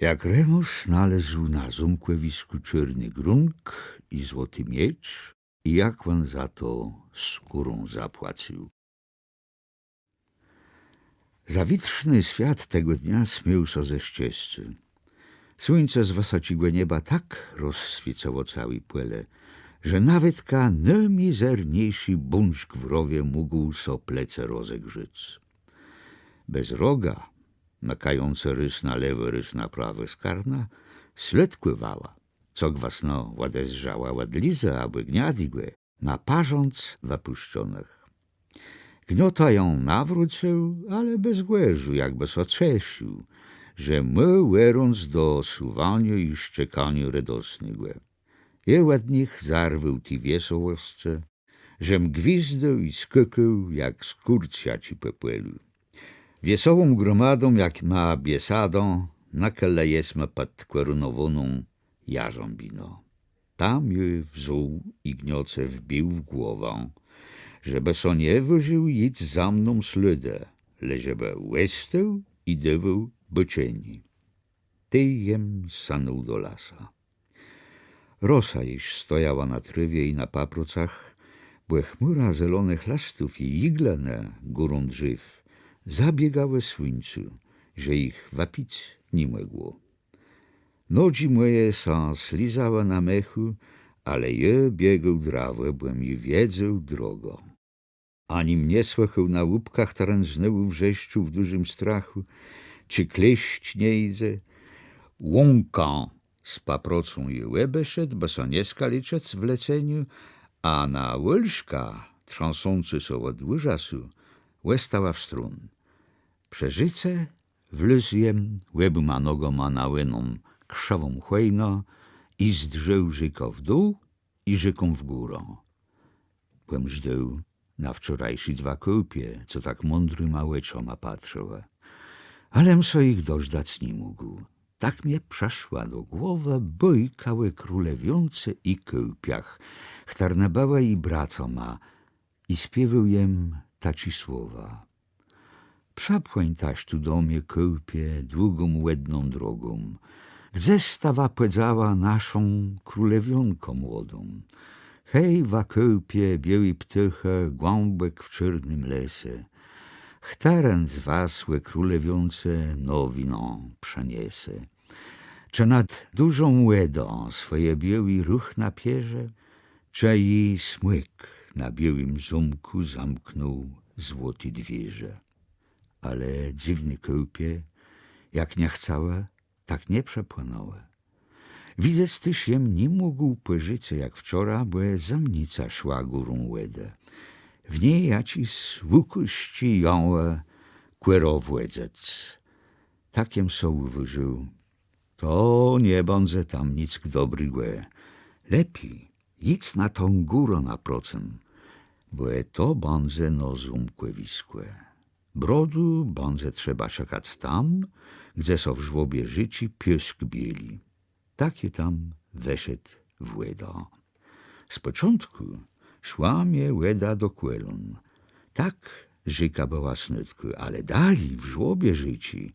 Jak Remus znalazł na zumkłewisku czarny grunk i złoty miecz i jak on za to skórą zapłacił. Zawitrzny świat tego dnia smył so ze ścieżcy. Słońce z wysocigłe nieba tak rozswicało cały płele, że nawet ka najmizerniejszy bunczk w rowie mógł so plece rozegrzyc. Bez roga, nakające rys na lewy, rys na prawy skarna, sled pływała, co gwasno ładezżała ładliza, aby gniadigłe, naparząc w opuszczonych. Gniota ją nawrócił, ale bez głężu, jakby so czesił, że my łerąc do suwania i szczekania radosnygłe. Je ładnych zarwył ti wiesołosce, żem gwizdał i skykał, jak skurciaci pepłelu. Wiesołą gromadą, jak na biesadą, nakele jesme pod kwerunowoną jarząbino. Tam je wzuł i gnoce wbił w głowę, żeby so nie wyżył idź za mną śledę, le żeby łestał i dywał byczeni. Ty jem sanął do lasa. Rosa iż stojała na trywie i na paprocach, była chmura zielonych lastów i iglane górą drzew zabiegały słońcu, że ich wapić nie mogło. Nogi moje są slizała na mechu, ale je biegł drawę, byłem i wiedział drogą. Ani mnie słychał na łupkach taranżnęły wrzeszczu w dużym strachu, czy kleść nie idzie. Łąka z paprocą i so nie skaliczec w leceniu, a na łyżka, trząsący so od łyżasu, łestała w strun. Przeżyce wlysjem łebma nogoma na łyną krzową chłejno i zdrzeł żyko w dół i żyką w górę. Byłem żdeł na wczorajszy dwa kołpie, co tak mądry małeczoma patrzyła. Alem so ich dożdać nie mógł. Tak mnie przeszła do głowy bojkały królewiące i kołpiach, chtarnabała i bracoma i śpiewał jem taci słowa. Przepłyń taś tu do mnie kołpie długą łedną drogą, gdzie stawa płedzała naszą królewionką młodą. Hej, wa kołpie, biały ptycha, głąbek w czarnym lesie. Chtaren z was, łe królewiące, nowiną przeniese. Czy nad dużą łedą swoje biały ruch napierze, czy jej smyk na białym zumku zamknął złoty dwierze. Ale dziwny kołpie, jak nie chcała, tak nie przepłynęła. Widzę, tyś jem nie mógł płyżycie jak wczora, bo zamnica szła górą łedę. W niej jacis łukuści ją kłerowłedzec. Takiem so uwyżył. To nie bądze tam nic dobrygłe. Lepiej idź na tą górę na procem, bo to bądze no zumkłewiskłe. Brodu bądze trzeba czekać tam, gdzie so w żłobie życi piesk bieli. Takie tam weszedł w łeda. Z początku szła mnie łeda do kłelon. Tak żyka była snytku, ale dali w żłobie życi.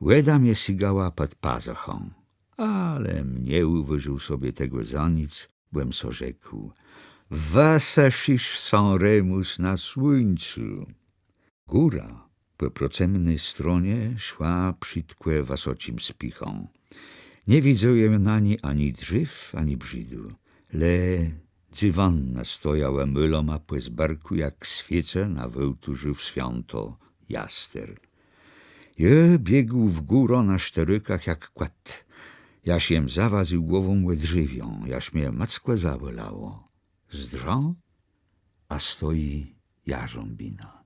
Łeda mnie sigała pod pazochą. Ale mnie uwyżył sobie tego za nic, byłem so rzekł. Wasaszisz są remus na słońcu. Góra po procemnej stronie szła przytkłe wasocim spichą. Nie widziałem na niej ani drzew, ani brzydu, le dywanna stojała myloma płez barku jak świece na wełturzu w święto jaster. Je biegł w górę na szterykach jak kład. Jaś jem zawadził głową łedrzywią, jaś mnie mackłe zabolało. Zdrą, a stoi jarząbina.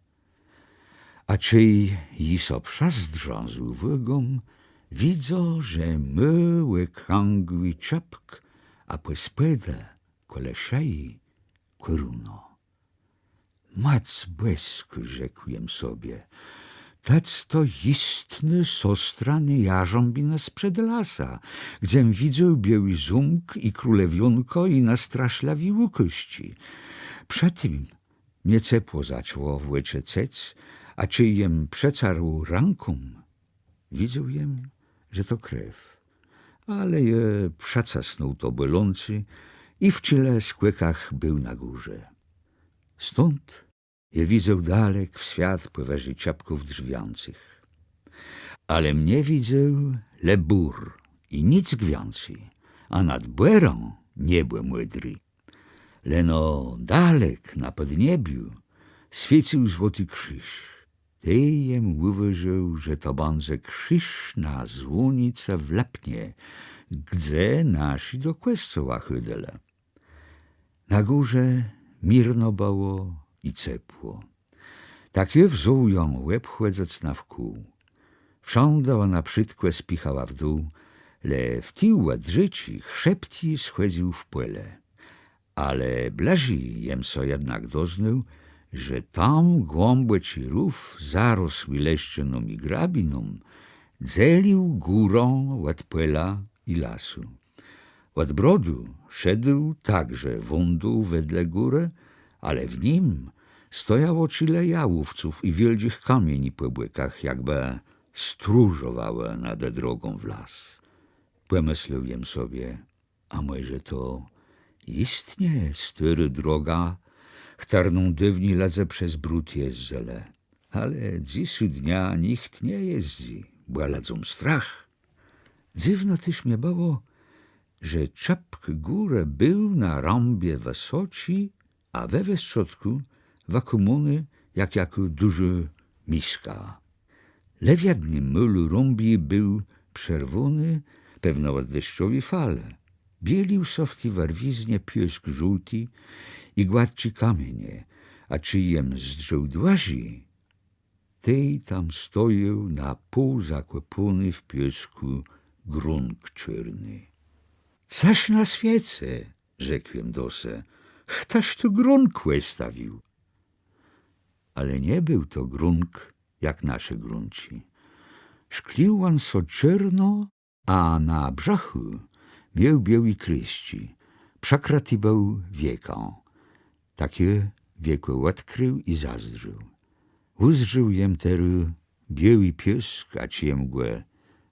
A czyj jiso przazdrzązł wygom, widzą, że myły krągły czapk, a płyspede kole szyi koruno. Mac błysku, rzekłem sobie, tac to istny sostrany jarząbina sprzed lasa, gdziem widział biały zumk i królewionko i nastraszlawiły kości. Przedtem mnie cepło zaczęło w łycze cec, a czy jem przecarł ranką, widział jem, że to krew. Ale je przacasnął to bolący i w czyle skłykach był na górze. Stąd je widzę dalek w świat pływaży ciapków drzwiących. Ale mnie widzę le bur i nic gwiącej, a nad błerą niebłe młydry. Leno dalek na podniebiu świecił złoty krzyż. Tejem uwierzył, że to będzie krzyż na złonice w Lepnie, gdzie nasi do kościoła chydele. Na górze mirno było i cepło. Tak je wzuł ją łeb chłedząc na wkół. Wsządała na przytkłe spichała w dół, le w tył drzyci chrzepci schłedził w płele. Ale blazi jem so jednak doznał, że tam głąbłe ci rów zarosły leszczyną i grabiną, dzelił górą ład płela i lasu. Od brodu szedł także wądół wedle góry, ale w nim stojało czile jałówców i wieldzich kamieni po błykach, jakby stróżowały nade drogą w las. Pomyśliłem sobie, a może to istnie styry droga, którą dywni ledze przez brud jeźdzele. Ale dziś dnia nikt nie jeździ, bo ledzą strach. Dziwno też mnie było, że czapk górę był na rąbie wysoci, a we westrzodku w komuny jak jako duży miska. Le w jednym mylu rąbi był przerwony, pewno od deszczowi fale. Bielił so w tej warwiznie piesk żółty i gładci kamienie, a czyjem zdrzeł dłazi, tej tam stoił na pół zakłepony w piesku grunk czerny. Coś na świece, rzekłem dose, chtaż tu grunk stawił. Ale nie był to grunk jak nasze grunci. Szklił on so czerno, a na brzachu miał biały kryści, przekraty był wieką. Takie wiekłe odkrył i zazdrzył. Uzżył jem teru biały piesk, a ci mgłę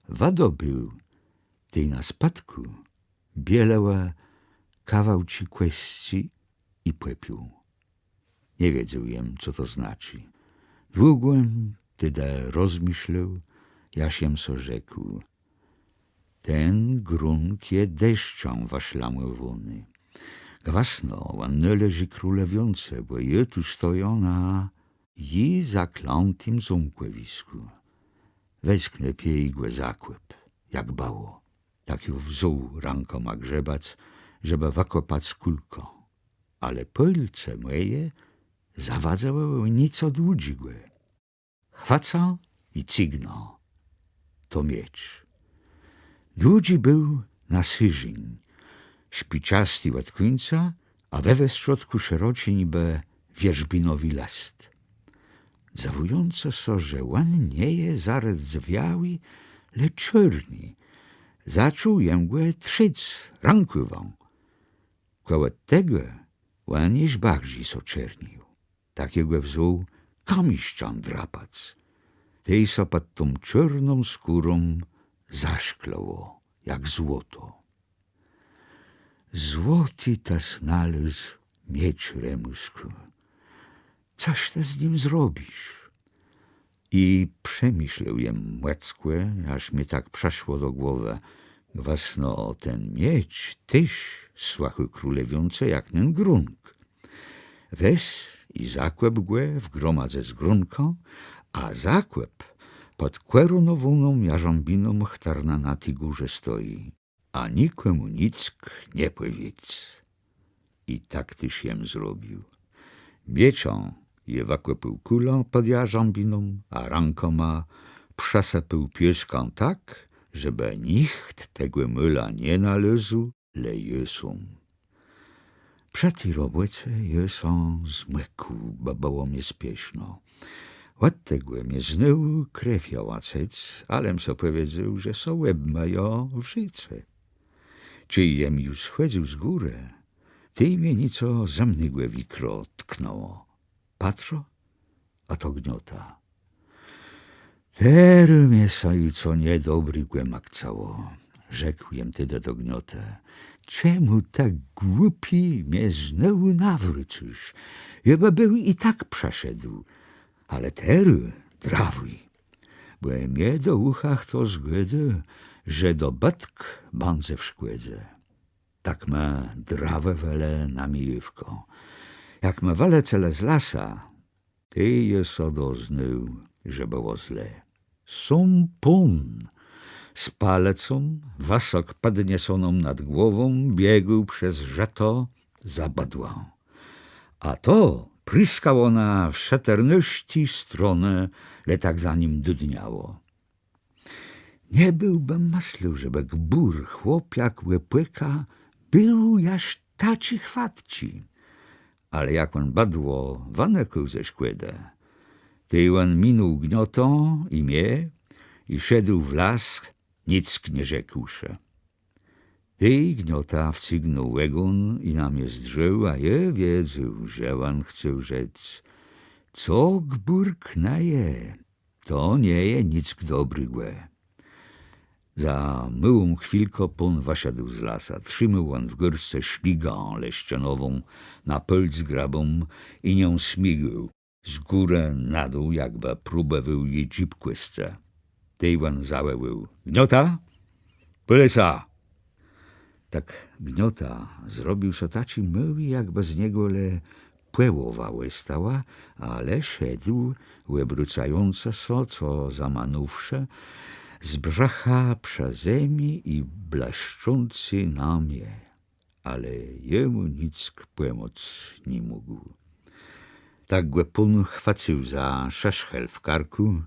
wado był, tej na spadku bielała kawał ci kwestii i płepił. Nie wiedział jem, co to znaczy. Długłem tyda rozmyślał, jasiem so rzekł. Ten grunk je deszczą waszlały wony. Gwasno, ładne leży królewiące, bo je tu stoją na i zaklątym zumkłewisku. Weź knepie igłę zakłep, jak bało. Tak ją wzuł rękoma grzebac, żeby wakopać kulko. Ale pylce moje zawadzały nic odłudzigłe. Chwaca i cygno. To miecz. Ludzi był na syżyń, szpiczasty od końca, a we we środku szeroci niby wierzbinowi last. Zawująco so, że łan nie je zaraz zwiały, le czerni. Zaczął jęgłe trzyc rankową. Koło tego łan iż bardziej so czernił. Takiego wzół komisczan drapac. Tej so pod tą czarną skórą zaszkloło, jak złoto. Złoty ta znalazł miecz remusku. Coś ty z nim zrobisz? I przemyślał jem łeckłe, aż mi tak przeszło do głowy. Gwasno ten miecz, tyś, słachy królewiące jak ten grunk. Weź i zakłep głę w gromadze z grunką, a zakłep pod kłerunowoną jarząbiną chtarna na tej górze stoi, a nikomu nic nie powiedz. I tak tyś jem zrobił. Mieczą je wakłepił kulą pod jarząbiną, a rękoma przesepił pieszką tak, żeby nikt tego myla nie należał, le jesum. Przed tej roboce jesą zmyku, bo było mi spieszno. Od tego mnie znył krew jałacec, alem so powiedział, że so łeb mają w życe. Czy jem już schodził z góry, ty mnie nieco zamnygłe wikro tknęło. Patrzę, a to gniota. Tery mnie co niedobry głęmak cało, rzekł jem ty do gniota. Czemu tak głupi mnie znowu nawrócisz? Chyba był i tak przeszedł, ale tery drawuj. Bo mnie do uchach to zgody, że do batk banze w szkłedze. Tak ma drawę wele na mijywko. Jak ma wele cele z lasa, ty jest odoznył, że było źle. Są pun, z palecą, wasok podniesioną nad głową, biegł przez żeto za badłą. A to pryskało na wszeterności stronę, le tak za nim dudniało. Nie byłbym myślał, żeby gbur chłopiak łepłyka był jaż taci chwatci. Ale jak on badło waneku ze szkłeda, ty on minął gniotą i mnie i szedł w las, nic nie rzekłszy. Ty gniota wcygnął łegun i na mnie zdrzył, a je wiedział, że on chce rzec. Co gbur knaje, to nie je nic dobrygłe. Za myłą chwilkę pon wyszedł z lasa. Trzymał on w górce szligę leścianową na pölc grabą i nią smigł z góry na dół, jakby próbował jej dzipkłysce. Tejwan załeł. Gniota? Pylesa! Tak gniota zrobił so taci myły, jakby z niego le płełowały stała, ale szedł, łebrucające so, co zamanówsze, z brzacha przezemi i blaszczący na mnie, ale jemu nic kpłemoc nie mógł. Tak go pun chwacił za szeszchel w karku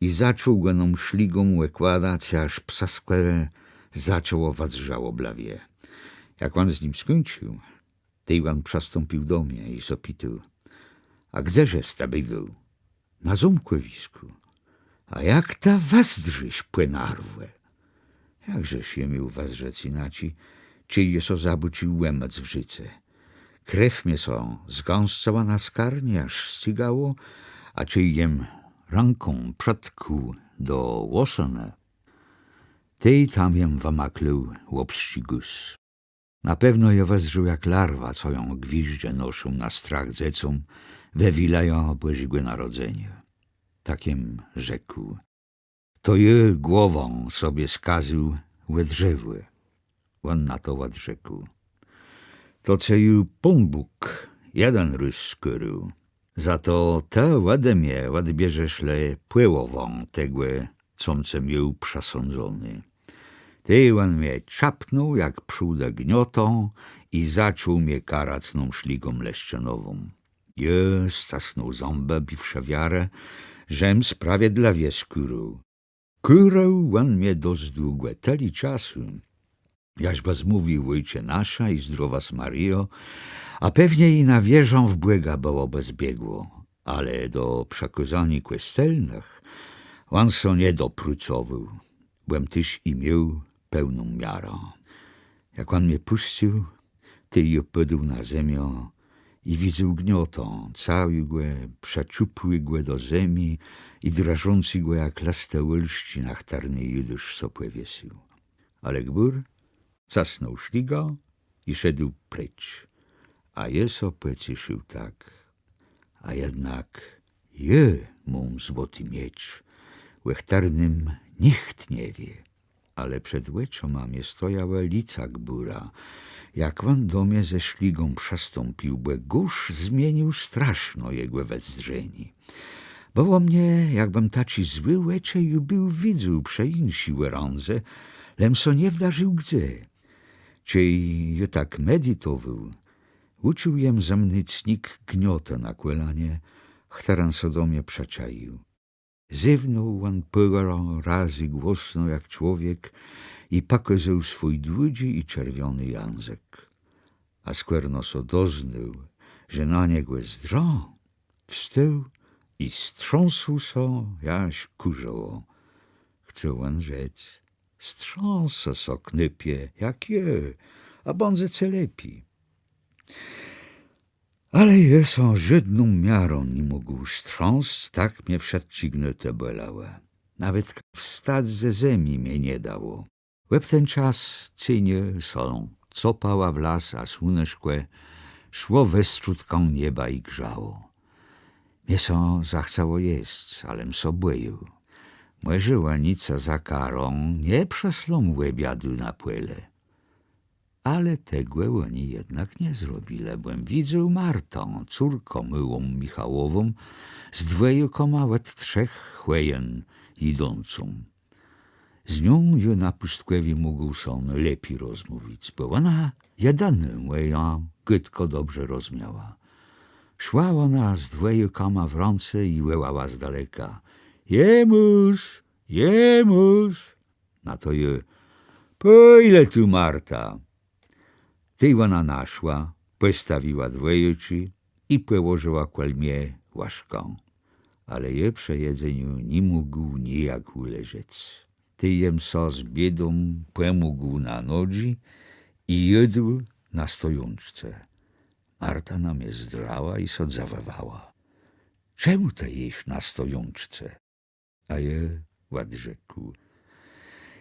i zaczął goną szligą łekładać, aż psa skłere zaczęło wadrżało blawie. Jak on z nim skończył, Tejwan przystąpił do mnie i zapytał, a gdzieże stabywał? Na zumkłowisku. A jak ta wazdrzyś płynarwę? Jakże się miał was rzec inaci, czy je so zabucił łemec w życie. Krew mnie so zgąscała na skarnie, aż ścigało, a czy jem ręką przodku do łosone. Tej tam jem wamakleł łopścigus. Na pewno je wezżył jak larwa, co ją gwiździe noszą na strach dzecą, we wilają obłezigłe narodzenie. Takiem rzekł. To je głową sobie skazył łedrzewły. On na to ład rzekł. To ceju Bóg jeden rys skrył. Za to te łade mnie ład bierzesz le pływową tegłe, comce miał przesądzony. Ty on mnie czapnął jak przódę gniotą i zaczął mnie karacną szligą leszczanową. Je stasnął ząbę biwsze wiarę, żem sprawiedliwie skórał. Kurał on mnie dość teli czasu. Jaś was mówił ojcze nasza i zdrowas Mario, a pewnie i na wieżą w błega było bezbiegło, ale do przekazani kwestelnych on so nie doprucował. Byłem tyś i miał pełną miarą. Jak on mnie puścił, ty i opadł na ziemię i widział gniotą, cały głę, przeczupły głę do ziemi i drażący głę jak laste łylści na chtarny judysz sopłe wiesił. Ale gbur zasnął szliga i szedł precz, a je sopłe cieszył tak. A jednak je mum złoty miecz, łechtarnym nikt nie wie, ale przed łeczą mamie stojała lica gbura, jak on do mnie ze szligą przestąpił, górz zmienił straszno jego wezdrzeni. Było mnie, jakbym taci zły łecze i był widzu przeinsi rądze, lem so nie wdarzył gdzie. Czy je tak medytował, uczył jem zamnycnik gniota na kłelanie, chtaran so do mnie przeczaił. Zywnął on razy głośno jak człowiek i pokazał swój dłudzi i czerwiony język. A skwerno so doznał, że na niego zdrą, wstał i strząsł so, jaś kurzoło. Chce on rzec, strząsa so knypie, jak je, a bądze ce lepi. Ale je są żydną miarą nie mógł strząs, tak mnie wszedł ci gnute bolałe. nawet wstać ze zemi mnie nie dało. Łeb ten czas cynie solą, copała w las, a słoneczkłe szło westrzutką nieba i grzało. Mięso zachcało jest, alem sobłeju. Może łanica za karą nie przeslą łebiadu na płele. Ale tegłe oni jednak nie zrobili, błem widział Martą, córką myłą Michałową, z dweju komałet trzech chwejen idącą. Z nią ju na pustkowi mógł son lepiej rozmówić, bo ona jedanym ją gytko dobrze rozumiała. Szła ona z dweju kama w rące i łełała z daleka. Jemuż, jemuż. Na to je, po ile tu Marta? Ty ona naszła, postawiła dwojeczy i położyła kolmie łaszką. Ale je przy jedzeniu nie mógł nijak uleżeć. Ty jem so z biedą pomógł na nogi i jadł na stojączce. Marta na mnie zdrała i sodzawawała. Czemu to jeść na stojączce? A je ład rzekł.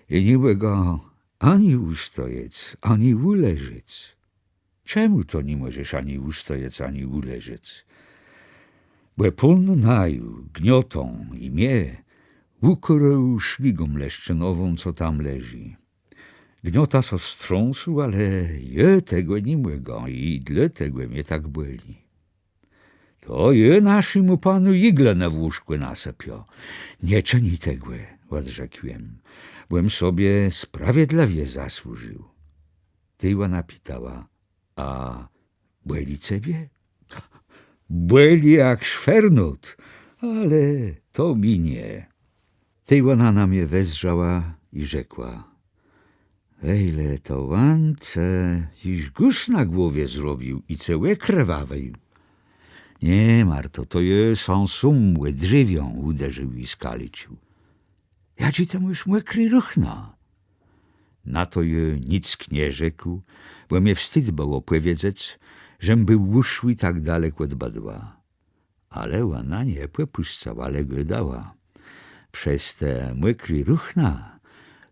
I nie go ani ustojec, ani uleżeć. Czemu to nie możesz ani ustojec, ani uleżeć? Bo pun naju, gniotą i mnie, ukrył szligą leszczynową, co tam leży. Gniota so wstrząsł, ale je tego nie mogą i dlatego mnie tak byli. To je naszemu panu igle na włóżku nasypio. Nie czyni tego, odrzekłem, bym sobie sprawiedliwie zasłużył. Tyła napitała, a byli ciebie? Byli jak szwernut, ale to mi nie. Tyła na mnie wezrzała i rzekła, Ejle to łance, iż gusz na głowie zrobił i cełe krwawej. Nie, Marto, to je są sumłe drzewią uderzył i skalicił. Ja ci temu już młekry ruchna. Na to je nic nie rzekł, bo mnie wstyd było powiedzieć, żem był uszły tak daleko od badła. Ale ona nie popuszczała, ale go dała. Przez te młekry ruchna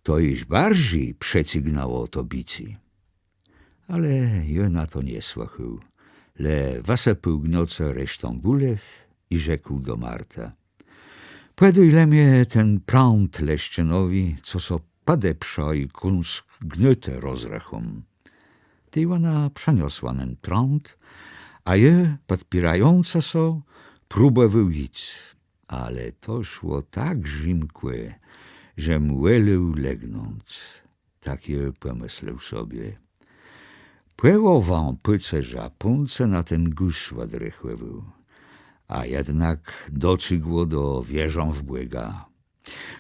to iż bardziej przecygnało to bici. Ale ja na to nie słuchał, le wasepił gnoce resztą gulew i rzekł do Marta. Płeduj le mnie ten prąd leszczynowi, co so padepsza i kunsk gnyte rozrachom. Ona przeniosła ten prąd, a je, podpierająca so, próbę wyłuć. Ale to szło tak rzymkłe, że młelił legnąc. Tak je pomyślał sobie. Płewową pyce żapunce na ten gusz ładrychływał, a jednak docygło do wieżą w błyga.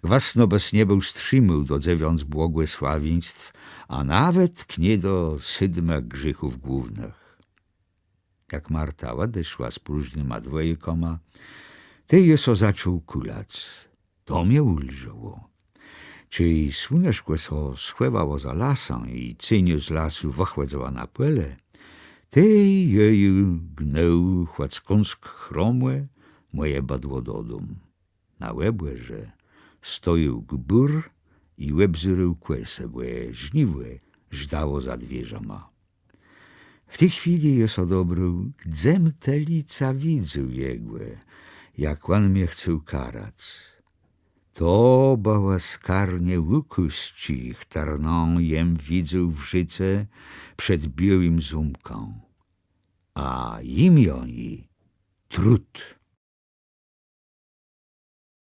Własno bez nie był strzymał do dziewiąc błogosławieństw, a nawet knie do sydma grzechów głównych. Jak Marta odeszła z próżnyma dwojkoma, ty jeso zaczął kulać. To mnie ulżyło. Czy słoneczko so schływało za lasem i cieniu z lasu wychładzała na pole, chłackonsk chromłe moje badło do dom. Na łebłe, że stoił gbur i łeb zyrył kłese, bo żniwłe żdało za dwieżama. W tej chwili jest odobrył, gdzem te lica widzę jegłe, jak on mnie chcał karać. To bała skarnie łukuści, tarną jem widzę w życie przed białym zumką. A imię oni trud.